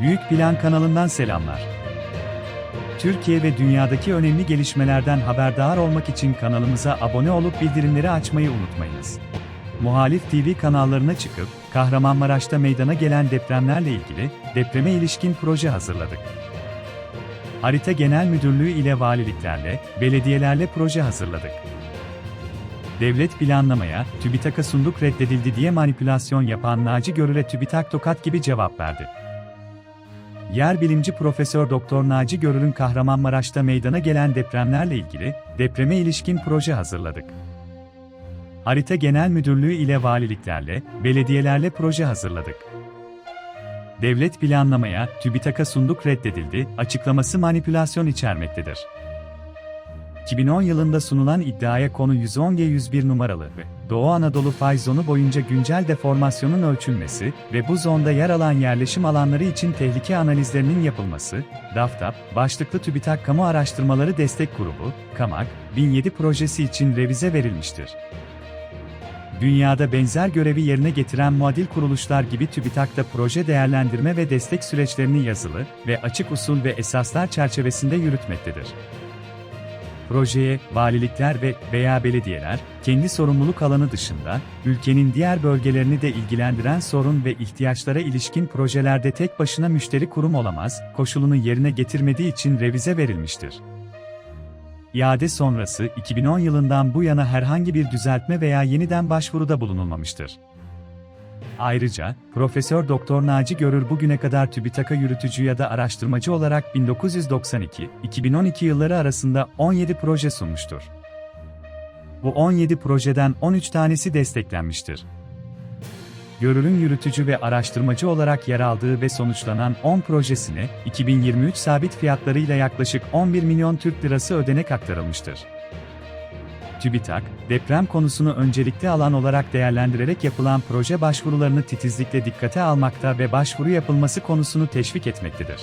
Büyük Plan kanalından selamlar. Türkiye ve dünyadaki önemli gelişmelerden haberdar olmak için kanalımıza abone olup bildirimleri açmayı unutmayınız. Muhalif TV kanallarına çıkıp, Kahramanmaraş'ta meydana gelen depremlerle ilgili depreme ilişkin proje hazırladık. Harita Genel Müdürlüğü ile valiliklerle, belediyelerle proje hazırladık. Devlet planlamaya, TÜBİTAK'a sunduk reddedildi diye manipülasyon yapan Naci Görür'e TÜBİTAK tokat gibi cevap verdi. Yer bilimci Profesör Doktor Naci Görür'ün Kahramanmaraş'ta meydana gelen depremlerle ilgili depreme ilişkin proje hazırladık. Harita Genel Müdürlüğü ile valiliklerle, belediyelerle proje hazırladık. Devlet planlamaya, TÜBİTAK'a sunduk reddedildi, açıklaması manipülasyon içermektedir. 2010 yılında sunulan iddiaya konu 110G101 numaralı ve Doğu Anadolu fay zonu boyunca güncel deformasyonun ölçülmesi ve bu zonda yer alan yerleşim alanları için tehlike analizlerinin yapılması, DAFTAP, başlıklı TÜBİTAK Kamu Araştırmaları Destek Grubu, KAMAK, 1007 projesi için revize verilmiştir. Dünyada benzer görevi yerine getiren muadil kuruluşlar gibi TÜBİTAK'ta proje değerlendirme ve destek süreçlerini yazılı ve açık usul ve esaslar çerçevesinde yürütmektedir. Projeye, valilikler ve veya belediyeler, kendi sorumluluk alanı dışında, ülkenin diğer bölgelerini de ilgilendiren sorun ve ihtiyaçlara ilişkin projelerde tek başına müşteri kurum olamaz, koşulunu yerine getirmediği için revize verilmiştir. İade sonrası 2010 yılından bu yana herhangi bir düzeltme veya yeniden başvuruda bulunulmamıştır. Ayrıca, Profesör Doktor Naci Görür bugüne kadar TÜBİTAK'a yürütücü ya da araştırmacı olarak 1992-2012 yılları arasında 17 proje sunmuştur. Bu 17 projeden 13 tanesi desteklenmiştir. Görür'ün yürütücü ve araştırmacı olarak yer aldığı ve sonuçlanan 10 projesine 2023 sabit fiyatlarıyla yaklaşık 11 milyon Türk lirası ödenek aktarılmıştır. TÜBİTAK, deprem konusunu öncelikli alan olarak değerlendirerek yapılan proje başvurularını titizlikle dikkate almakta ve başvuru yapılması konusunu teşvik etmektedir.